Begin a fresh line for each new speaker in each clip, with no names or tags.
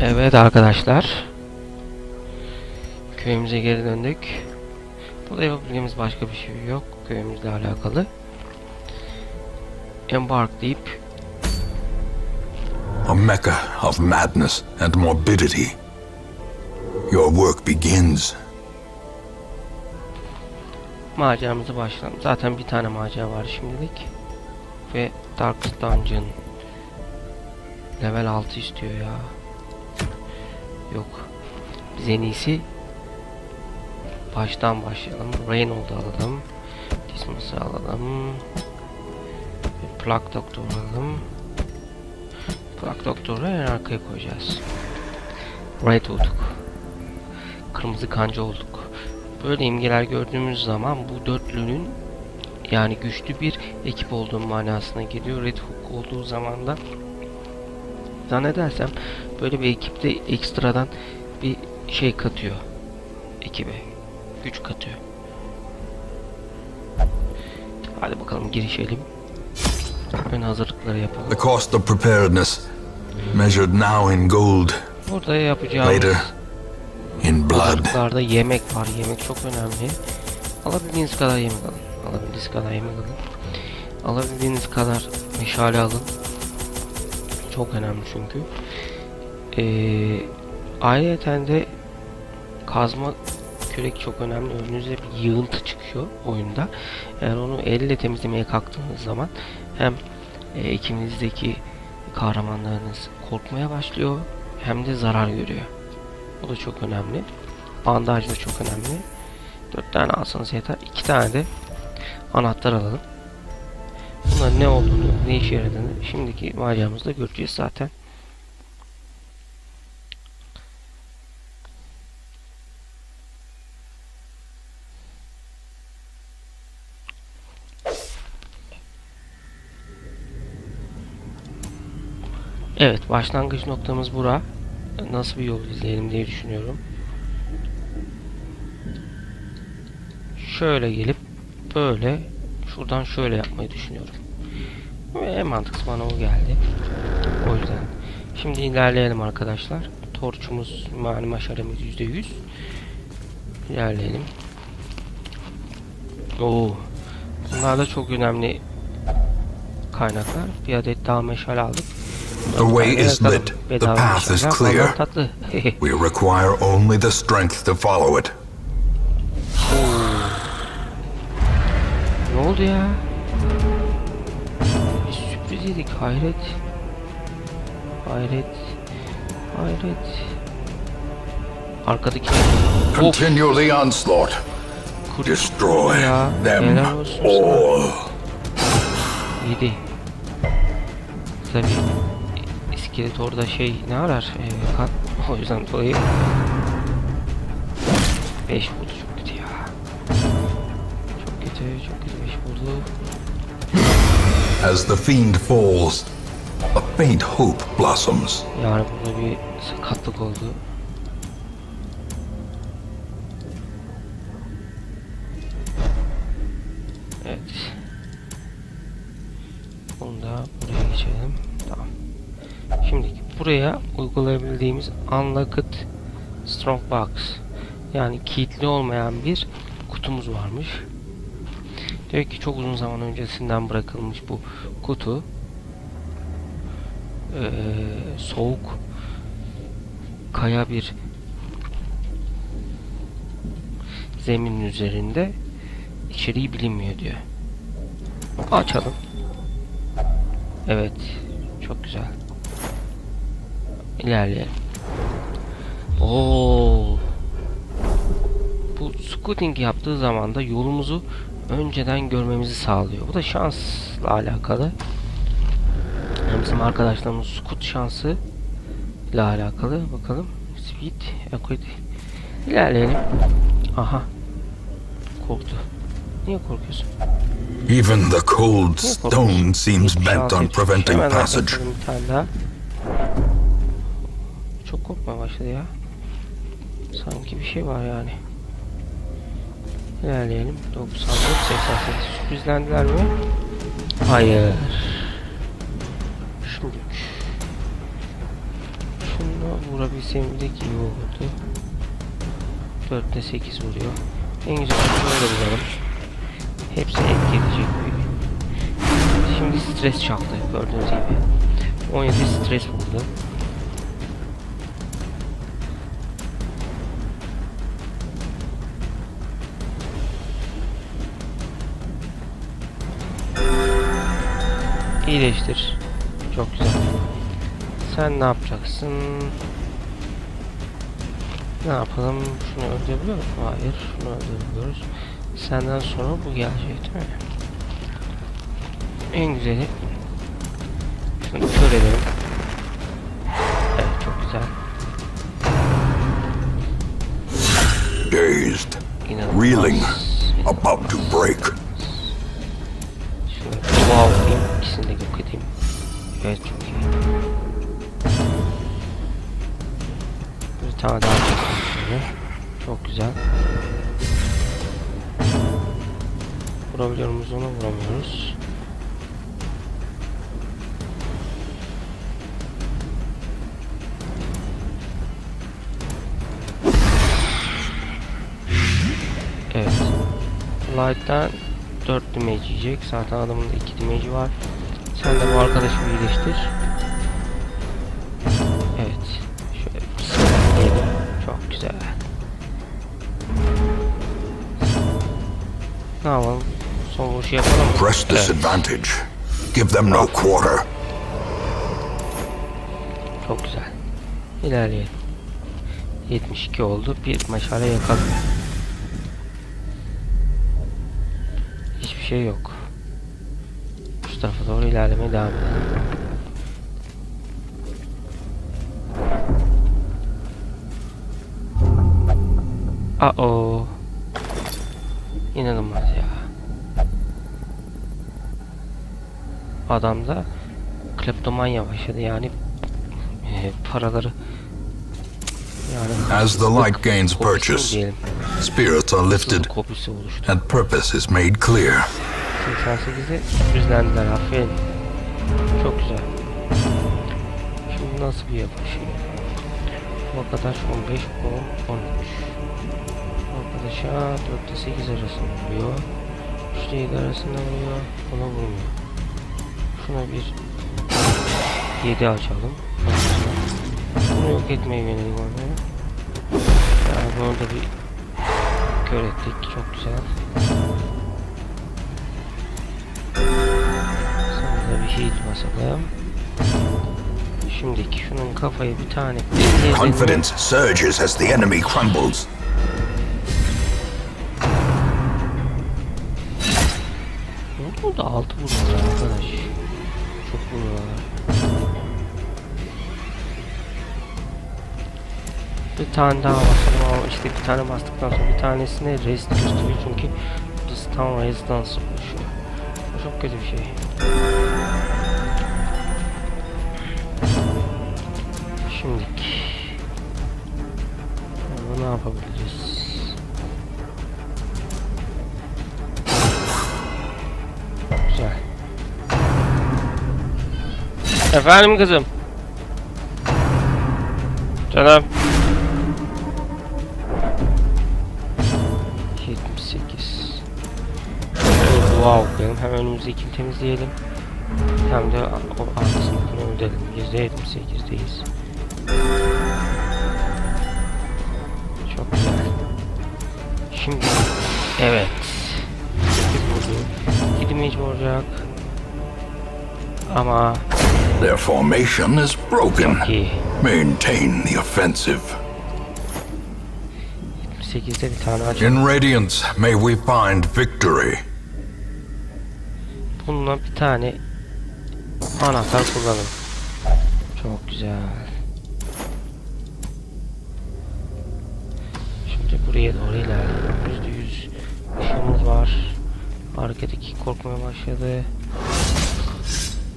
Evet arkadaşlar. Köyümüze geri döndük. Burada yapabileceğimiz başka bir şey yok köyümüzle alakalı. Embark deyip
A mecca of madness and morbidity. Your work begins.
maceramızı başlayalım. Zaten bir tane macera var şimdilik. Ve Dark Dungeon. Level 6 istiyor ya. Yok. Biz en iyisi baştan başlayalım. Reynold'u alalım. Dismas'ı alalım. Plak Doktor alalım. Plak Doktor'u en arkaya koyacağız. Red olduk. Kırmızı kanca olduk. Böyle imgeler gördüğümüz zaman bu dörtlünün yani güçlü bir ekip olduğu manasına geliyor. Red Hook olduğu zaman da zannedersem böyle bir ekipte ekstradan bir şey katıyor ekibe. Güç katıyor. Hadi bakalım girişelim. Ön hazırlıkları yapalım.
The cost of preparedness, measured now in gold,
Burada yapacağımız
later in blood.
yemek var. Yemek çok önemli. Alabildiğiniz kadar yemek alın. Alabildiğiniz kadar yemek alın. Alabildiğiniz kadar meşale alın. Çok önemli çünkü. Ee, ayrıca de kazma kürek çok önemli. Önünüze bir yığıntı çıkıyor oyunda. Eğer onu elle temizlemeye kalktığınız zaman hem e, ikinizdeki kahramanlarınız korkmaya başlıyor hem de zarar görüyor. Bu da çok önemli. Bandaj da çok önemli. 4 tane alsanız yeter. 2 tane de anahtar alalım. Bunların ne olduğunu, ne işe yaradığını şimdiki maceramızda göreceğiz zaten. Evet, başlangıç noktamız bura. Nasıl bir yol izleyelim diye düşünüyorum. Şöyle gelip böyle şuradan şöyle yapmayı düşünüyorum. Ve en mantıklısı bana o geldi. O yüzden. Şimdi ilerleyelim arkadaşlar. Torçumuz, mani maşaremiz %100. İlerleyelim. Oo. Bunlar da çok önemli kaynaklar. Bir adet daha meşale aldık.
The way is lit. The path is clear. We require only the strength to follow it.
Ne oldu ya? Bir sürpriz yedik hayret. Hayret. Hayret. Arkadaki of
Continue the onslaught. Destroy them
Helal olsun sana.
all.
Yedi. Tabii iskelet orada şey ne arar? Ee, kan. O yüzden dolayı 5 vurdu çok kötü ya. Çok kötü, çok kötü 5 vurdu.
As the fiend falls, a faint hope blossoms.
Yani burada bir sakatlık oldu. Buraya uygulayabildiğimiz Unlocked Strong Box yani kilitli olmayan bir kutumuz varmış. Diyor ki çok uzun zaman öncesinden bırakılmış bu kutu eee, soğuk kaya bir zeminin üzerinde içeriği bilinmiyor diyor. Açalım. Evet. Çok güzel. İlerleyelim. Oo. Bu scouting yaptığı zaman da yolumuzu önceden görmemizi sağlıyor. Bu da şansla alakalı. Yani bizim arkadaşlarımız scout şansı ile alakalı. Bakalım. Speed, equity. İlerleyelim. Aha. Korktu. Niye korkuyorsun?
Even the cold stone seems bent on preventing passage.
Çok korkmaya başladı ya. Sanki bir şey var yani. İlerleyelim. 94, 88. Sürprizlendiler mi? Hayır. Şimdi. Şunu vurabilsem bile iyi olurdu. 4'te 8 vuruyor. En güzel böyle bulalım. Hepsi et gelecek böyle. Şimdi stres çaktı gördüğünüz gibi. 17 stres vurdu. İyileştir. Çok güzel. Sen ne yapacaksın? Ne yapalım? Şunu öldürebiliyor muyum? Hayır. Şunu öldürebiliyoruz. Senden sonra bu gelecek değil mi? En güzeli. Şunu kör edelim. Evet çok güzel.
Dazed, reeling, about to break.
Evet çok iyi. Bir tane daha çekelim. Çok güzel. Vurabiliyor muyuz onu vuramıyoruz. Evet. Light'tan 4 damage yiyecek. Zaten adamın da 2 damage'i var. Sen de bu arkadaşı bir iyileştir. Evet. Şöyle sıkıntı Çok güzel. Ne yapalım? Son vuruşu yapalım mı?
Press
Evet.
advantage. Give them no quarter.
Çok güzel. İlerleyelim. 72 oldu. Bir meşale yakalım. Hiçbir şey yok. Tarafa doğru ilerlemeye devam edelim. Aa. İnanılmaz ya. Adamda kleptomanya başladı yani e, paraları yani
As the light gains purchase, spirits are lifted and purpose is made clear.
88'de sürüzlendiler aferin. Çok güzel. Şimdi nasıl bir yapış? Arkadaş 15, 10, 13. Arkadaşa 4'te 8 arasında vuruyor. 3'te 7 arasında vuruyor. Ona vurmuyor. Şuna bir 7 açalım. Bunu yok etmeye yönelim onu. Yani bunu da bir kör ettik. Çok güzel. Sonra da bir heal basalım. Şimdiki şunun kafayı bir tane.
Confidence surges as the enemy crumbles.
Ne oldu? Altı vuruyorlar arkadaş. Çok vuruyorlar. Bir tane daha basalım ama işte bir tane bastıktan sonra bir tanesine rest gösteriyor çünkü stun resistance oluşuyor. Bu çok kötü bir şey. Burada ne yapabiliriz? Güzel. Efendim kızım. Canım. 78. Evet, dua okuyalım. Hem önümüzdekini temizleyelim. Hem de o arkasındakini ödelim. %78'deyiz. Çok güzel. Şimdi evet. 8 vurdu. 7 mage vuracak. Ama
Their formation is broken.
iyi.
Maintain the offensive.
8'de bir tane açalım.
In Radiance, may we find victory.
Bununla bir tane anahtar kullanalım. Çok güzel. Şimdi buraya doğru ilerliyoruz. Yüzde yüz ışığımız var. Arkadaki korkmaya başladı.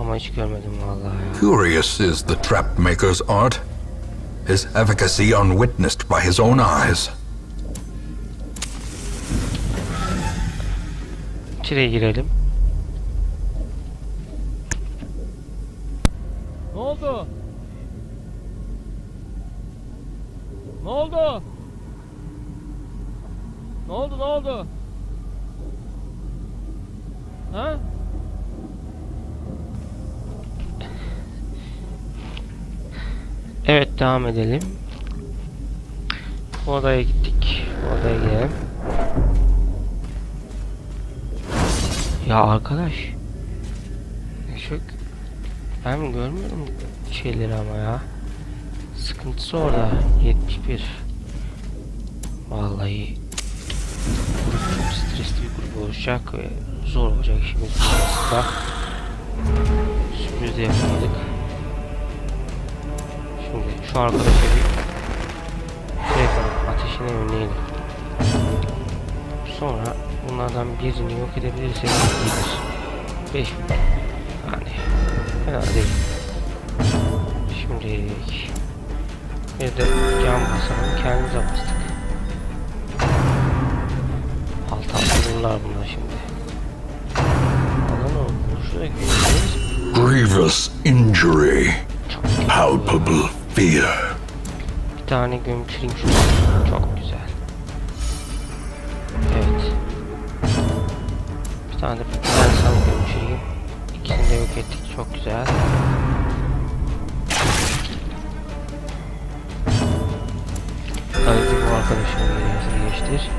Ama hiç görmedim vallahi.
Curious is the trap maker's art. His efficacy unwitnessed by his own eyes.
İçeriye girelim.
Ne oldu?
Ne oldu? Ne oldu ne oldu? Ha? Evet devam edelim. Bu odaya gittik. Bu odaya gidelim. Ya arkadaş. Çok ben görmüyorum şeyleri ama ya. Sıkıntısı orada. 71. Vallahi grup stresli bir grup olacak ve zor olacak işimiz. Sürpriz de yapamadık. Şimdi şu arkadaşa bir şey yapalım. Ateşini önleyelim. Sonra bunlardan birini yok edebilirsek iyidir. 5 yani fena değil. Şimdi bir de cam basalım kendimize bastık. Alt alta dururlar bunlar şimdi. Alan.
Grievous injury. Palpable fear.
Bir tane gömçüreyim şuraya. Çok güzel. Evet. Bir tane de bir tane sana gömçüreyim. İkisini de yok ettik. Çok güzel. Hadi bu arkadaşını yerimize geçtir.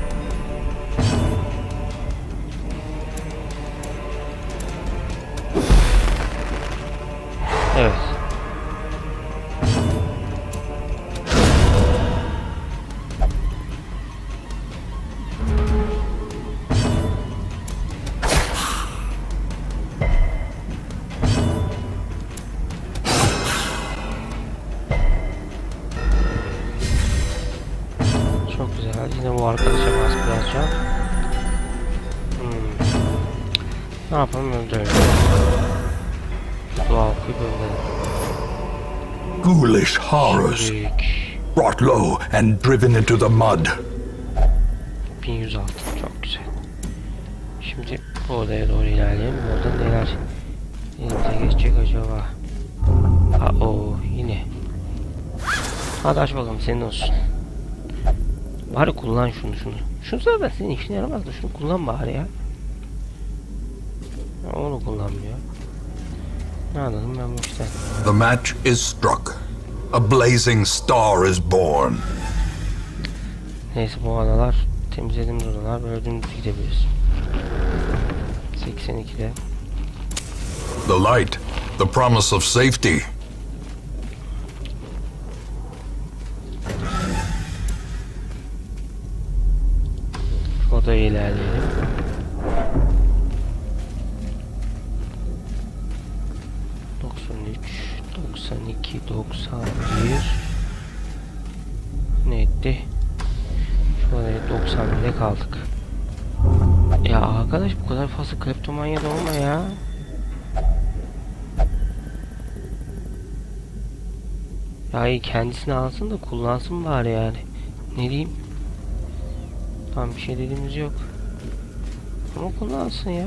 Ne yapalım öldürelim. Okuyup öldürelim.
Ghoulish horrors. Brought low and driven into the mud.
1106 çok güzel. Şimdi bu odaya doğru ilerleyelim. Orada neler elimize geçecek acaba? Ha o yine. Hadi aç bakalım senin olsun. Bari kullan şunu şunu. Şunu zaten senin işine yaramaz da şunu kullan bari ya. Ya Onu kullanmıyor. Ne anladım ben bu işten.
The match is struck. A blazing star is born.
Neyse bu adalar temizlediğimiz odalar böyle dümdüz gidebiliriz. 82'de
The light, the promise of safety.
Şu odaya 91 ne etti? Şöyle 91'e kaldık. Ya arkadaş bu kadar fazla kriptomanya da olma ya. Ya kendisini alsın da kullansın bari yani. Ne diyeyim? Tam bir şey dediğimiz yok. Ama kullansın ya.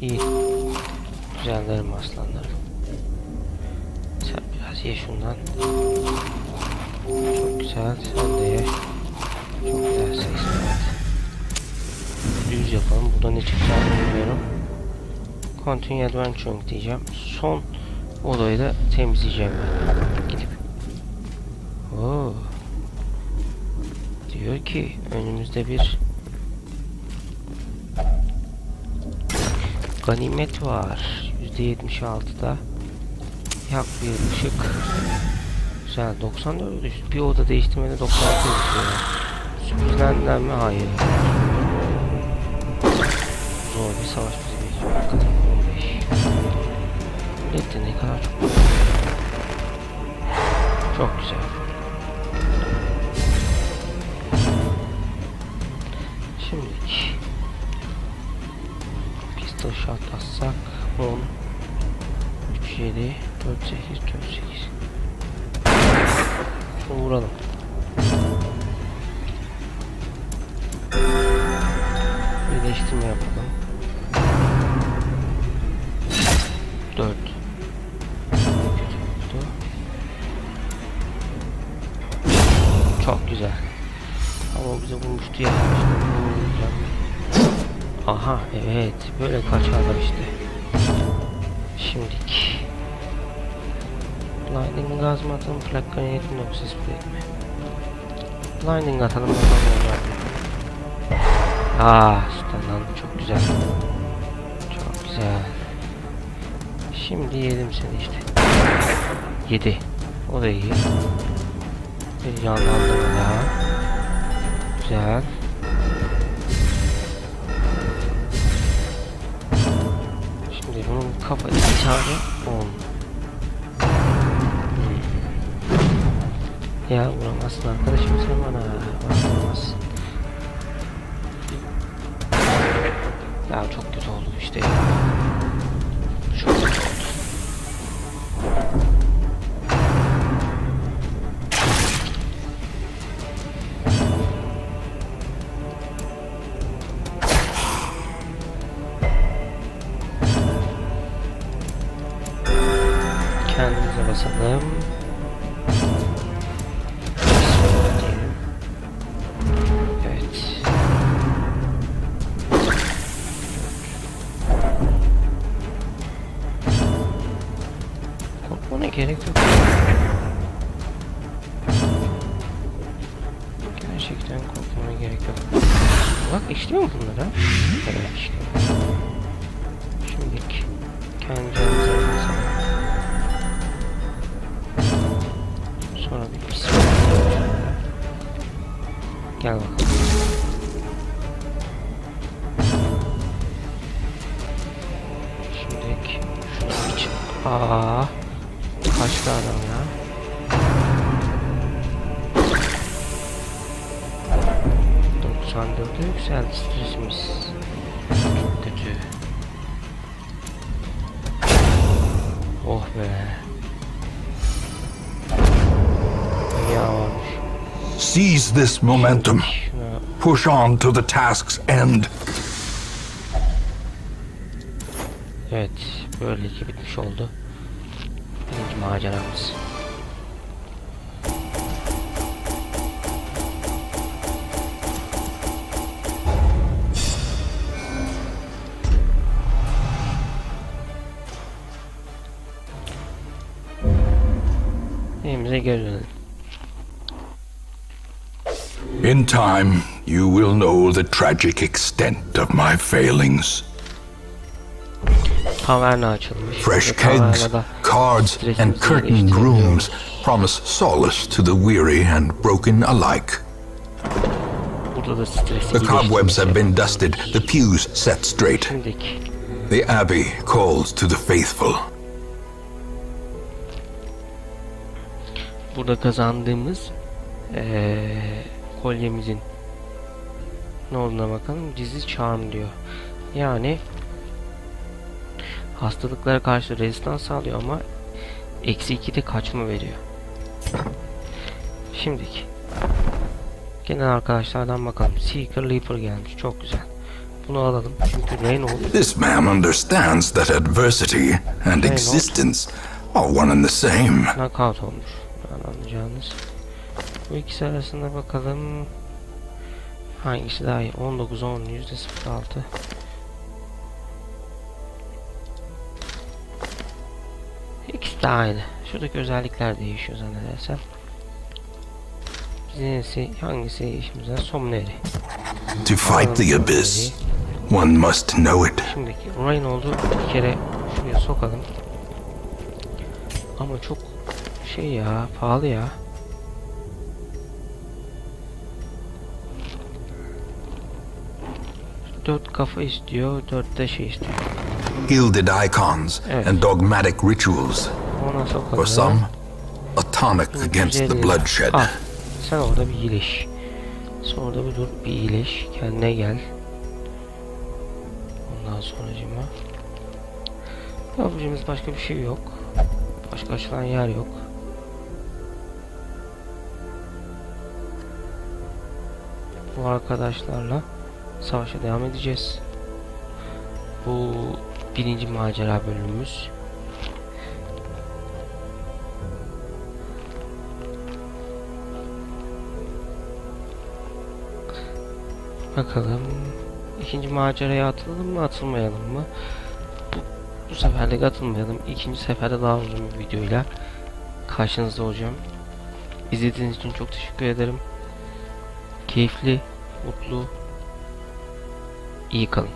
İyi. Güzellerim aslanlarım. Sen biraz ye şundan. Çok güzel. Sen de ye. Çok güzel 80 Düz yapalım. Burada ne çıkacağını bilmiyorum. Continue Adventuring diyeceğim. Son odayı da temizleyeceğim ben. Gidip. Oo. Diyor ki önümüzde bir ganimet var. %76'da yak bir ışık. Güzel 94 düştü. Bir oda değiştirmede 96 düşüyor. Sürprizlenden mi? Hayır. Zor bir savaş bizi bekliyor. Bakalım 15. Millet de ne kadar çok. Çok güzel. Şimdilik pistol shot atsak 10 3 7 4 8 4 8 Şunu vuralım. Birleştirme yapalım. 4 Kötü oldu. Çok güzel. Ama bize vurmuştu ya. Aha evet. Böyle kaçarlar işte. Şimdik. Lightning gazma atalım flag grenade mi yoksa spray mi? Lightning atalım bakalım Ah stunlan çok güzel. Çok güzel. Şimdi yedim seni işte. Yedi. O da iyi. Bir canlandırma daha. Güzel. Şimdi bunun kafası çağırdı. 10. Ya vuramazsın arkadaşım sen bana. Vuramazsın. Ya çok kötü oldu işte. Çok korkmana gerek yok. Bak işliyor mu bunlar ha? Evet işliyor. Şimdi kendi canımıza. Sonra bir bismillah. Gel bakalım. Şimdi şunu için. Aa, kaçtı adam ya. ...94'e yükseldi stresimiz. Çok kötü. Oh be.
Seize this momentum. Push on to the task's end.
Evet, böylece bitmiş oldu. Birinci maceramız.
In time, you will know the tragic extent of my failings. Fresh kegs, cards, and curtained rooms promise solace to the weary and broken alike. The cobwebs have been dusted, the pews set straight. The abbey calls to the faithful.
Burada kazandığımız eee kolyemizin ne olduğuna bakalım. Dizi charm diyor. Yani hastalıklara karşı rezistans sağlıyor ama eksi 2'de kaçma veriyor. Şimdiki gelen arkadaşlardan bakalım. Seeker Leaper gelmiş. Çok güzel. Bunu alalım. Çünkü Reynold
This man understands that adversity and existence are one and the same.
knockout olmuş. Yani anlayacağınız. Bu ikisi arasında bakalım. Hangisi daha iyi? 19 10 yüzde 06. İkisi de aynı. Şuradaki özellikler değişiyor zannedersem. Bizimsi hangisi işimize? Somneri.
To fight the abyss, one must know it.
Şimdiki Reynold'u bir kere şuraya sokalım. Ama çok şey ya pahalı ya. Dört kafa istiyor, dört de şey istiyor.
Gilded icons
Evet.
and dogmatic rituals. For some, a tonic against the
150.
bloodshed.
Al, sen orada bir iyileş. Sen orada bir dur, bir iyileş. Kendine gel. Ondan sonracıma. Yapacağımız başka bir şey yok. Başka açılan yer yok. Bu arkadaşlarla savaşa devam edeceğiz. Bu birinci macera bölümümüz. Bakalım. İkinci maceraya atılalım mı atılmayalım mı? Bu, bu seferlik atılmayalım. İkinci seferde daha uzun bir videoyla karşınızda olacağım. İzlediğiniz için çok teşekkür ederim. Keyifli, mutlu, iyi kalın.